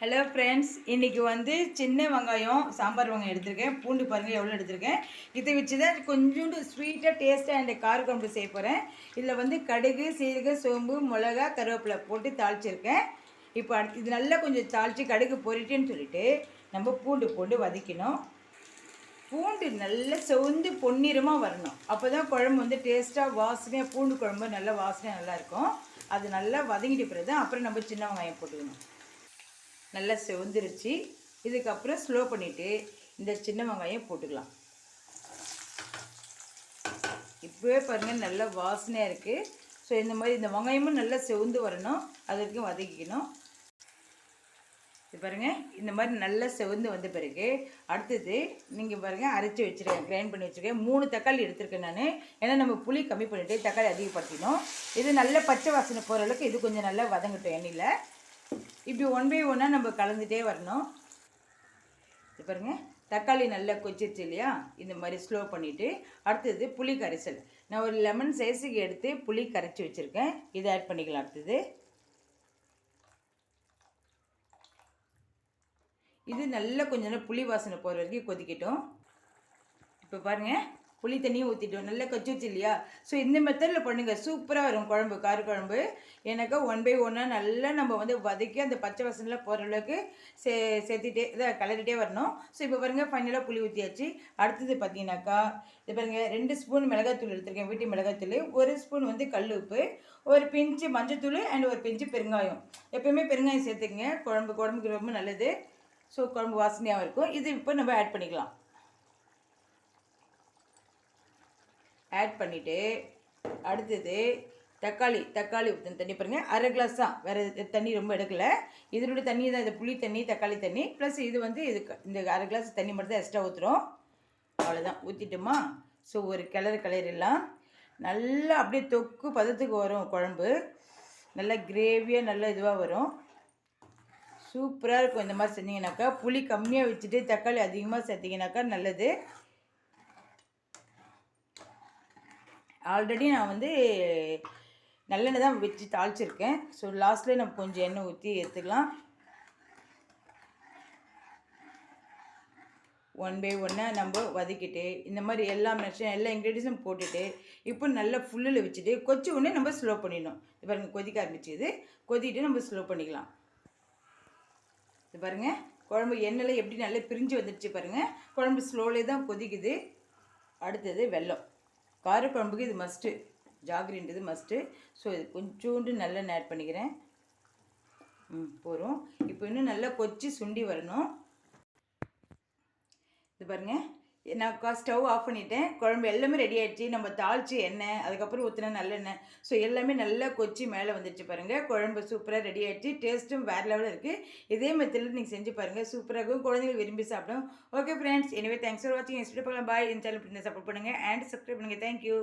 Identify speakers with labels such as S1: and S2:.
S1: Hello friends இன்றைக்கி வந்து சின்ன வெங்காயம் சாம்பார் வெங்காயம் எடுத்திருக்கேன். பூண்டு பாருங்கள் எவ்வளோ எடுத்திருக்கேன். இதை வச்சு தான் கொஞ்சோண்டு ஸ்வீட்டாக டேஸ்ட்டாக அண்ட் கார குழம்பு செய்ய போகிறேன் இதில் வந்து கடுகு சீரக சோம்பு மிளகா கருவேப்பிலை போட்டு தாளிச்சிருக்கேன். இப்போ அடுத்து இது நல்லா கொஞ்சம் தாளித்து கடுகு பொரிட்டேன்னு சொல்லிட்டு நம்ம பூண்டு போட்டு வதக்கணும் பூண்டு நல்லா செவந்து பொன்னிறமாக வரணும். அப்போ தான் குழம்பு வந்து டேஸ்ட்டாக வாசனையாக பூண்டு குழம்பு நல்லா வாசனையாக நல்லாயிருக்கும் அது நல்லா வதங்கிட்டு பிறகு தான் அப்புறம் நம்ம சின்ன வெங்காயம் போட்டுக்கணும். நல்லா செவந்துருச்சு. இதுக்கப்புறம் ஸ்லோ பண்ணிவிட்டு இந்த சின்ன வெங்காயம் போட்டுக்கலாம். இப்போவே பாருங்கள் நல்ல வாசனையாக இருக்குது ஸோ இந்த மாதிரி இந்த வெங்காயமும் நல்லா செவந்து வரணும். அது வரைக்கும் வதக்கிக்கணும். இது பாருங்கள் இந்த மாதிரி நல்லா செவந்து வந்த பிறகு அடுத்தது நீங்கள் பாருங்கள் அரைச்சி வச்சுருக்கேன் கிரைண்ட் பண்ணி வச்சுருக்கேன். மூணு தக்காளி எடுத்திருக்கேன் நான். ஏன்னா நம்ம புளி கம்மி பண்ணிவிட்டு தக்காளி அதிகப்படுத்தினோம் இது நல்ல பச்சை வாசனை போகிற அளவுக்கு இது கொஞ்சம் நல்லா வதங்கட்டும் எண்ணெயில். இப்படி ஒன் பை ஒன்னாக நம்ம கலந்துகிட்டே வரணும். பாருங்கள் தக்காளி நல்லா கொச்சிருச்சு இல்லையா? இந்த மாதிரி ஸ்லோ பண்ணிவிட்டு அடுத்தது புளி கரைசல். நான் ஒரு லெமன் சைஸுக்கு எடுத்து புளி கரைச்சி வச்சுருக்கேன். இதை ஆட் பண்ணிக்கலாம். அடுத்தது. இது நல்லா கொஞ்ச நேரம் புளி வாசனை போகிற வரைக்கும் கொதிக்கட்டும். இப்போ பாருங்கள் புளி தண்ணியும் ஊற்றிட்டோம் நல்லா கச்சூச்சு இல்லையா? ஸோ இந்த மெத்தடில் பண்ணுங்கள் சூப்பராக வரும் குழம்பு கார குழம்பு. எனக்கு ஒன் பை ஒன்னாக நல்லா நம்ம வந்து வதக்கி அந்த பச்சை வசனில் போகிற அளவுக்கு சே சேர்த்துட்டே இதை கலரிட்டே வரணும். ஸோ இப்போ பாருங்கள் ஃபைனலாக புளி ஊற்றியாச்சு அடுத்தது பார்த்தீங்கன்னாக்கா இது பாருங்கள் ரெண்டு ஸ்பூன் மிளகாத்தூள் எடுத்திருக்கேன் வீட்டு மிளகாத்தூள். ஒரு ஸ்பூன் வந்து கல் உப்பு ஒரு பிஞ்சு மஞ்சத்தூள் அண்ட் ஒரு பிஞ்சு பெருங்காயம். எப்பயுமே பெருங்காயம் சேர்த்துக்கங்க. குழம்பு குழம்புக்கு ரொம்ப நல்லது. ஸோ குழம்பு வாசனையாகவும் இருக்கும். இது இப்போ நம்ம ஆட் பண்ணிக்கலாம். ஆட் பண்ணிவிட்டு அடுத்தது தக்காளி தக்காளி ஊற்றின தண்ணி பாருங்கள் அரை கிளாஸ் தான் வேறு தண்ணி ரொம்ப எடுக்கலை. இதனுடைய தண்ணி தான் இது புளி தண்ணி தக்காளி தண்ணி. ப்ளஸ் இது வந்து இது இந்த அரை கிளாஸ் தண்ணி மட்டும் தான் எக்ஸ்ட்ரா ஊற்றுறோம் அவ்வளோதான் ஊற்றிட்டோமா ஸோ ஒரு கிளறு கிளறிடலாம் நல்லா அப்படியே தொக்கு பதத்துக்கு வரும் குழம்பு. நல்லா கிரேவியாக நல்லா இதுவாக வரும். சூப்பராக இருக்கும். இந்த மாதிரி செஞ்சிங்கனாக்கா புளி கம்மியாக வச்சுட்டு தக்காளி அதிகமாக சேர்த்திங்கனாக்கா நல்லது. ஆல்ரெடி நான் வந்து நல்லெண்ணெய் தான் வச்சு தாளிச்சிருக்கேன். ஸோ லாஸ்ட்லேயே நம்ம கொஞ்சம் எண்ணெய் ஊற்றி எடுத்துக்கலாம். ஒன் பை ஒன்னாக நம்ம வதக்கிட்டு இந்த மாதிரி எல்லா மெஷன் எல்லா இன்க்ரீடியன்ஸும் போட்டுட்டு இப்போ நல்லா ஃபுல்லில் வச்சுட்டு கொச்சி உடனே நம்ம ஸ்லோ பண்ணிடணும். இது பாருங்கள் கொதிக்க ஆரம்பிச்சது. கொதிக்கிட்டு நம்ம ஸ்லோ பண்ணிக்கலாம். இது பாருங்கள் குழம்பு எண்ணெயில் எப்படி நல்லா பிரிஞ்சு வந்துடுச்சு பாருங்கள் குழம்பு ஸ்லோலே தான் கொதிக்குது. அடுத்தது வெல்லம். காரக்குழம்புக்கு இது மஸ்ட்டு ஜாகிரின்றது மஸ்ட்டு ஸோ இது கொஞ்சோண்டு நல்லெண்ணெய் ஆட் பண்ணிக்கிறேன். ம் போகிறோம் இப்போ இன்னும் நல்லா கொச்சி சுண்டி வரணும். இது பாருங்கள் நான் ஸ்டவ் ஆஃப் பண்ணிட்டேன். குழம்பு எல்லாமே ரெடி ஆகிடுச்சு நம்ம தாளித்து எண்ணெய் அதுக்கப்புறம் ஊற்றின நல்லெண்ணெய் ஸோ எல்லாமே நல்லா கொச்சி மேலே வந்துடுச்சு பாருங்கள் குழம்பு சூப்பராக ரெடி ஆகிடுச்சு டேஸ்ட்டும் வேறு லெவலில் இருக்குது இதே மெத்தில் நீங்கள் செஞ்சு பாருங்கள் சூப்பராக இருக்கும். குழந்தைகள் விரும்பி சாப்பிடும். ஓகே ஃப்ரெண்ட்ஸ் எனவே தேங்க்ஸ் ஃபார் வாட்சிங் நெக்ஸ்ட் பார்க்கலாம். பாய் இந்த சேனல் சப்போர்ட் பண்ணுங்கள் அண்ட் சப்ஸ்கிரைப் பண்ணுங்கள் தேங்க்யூ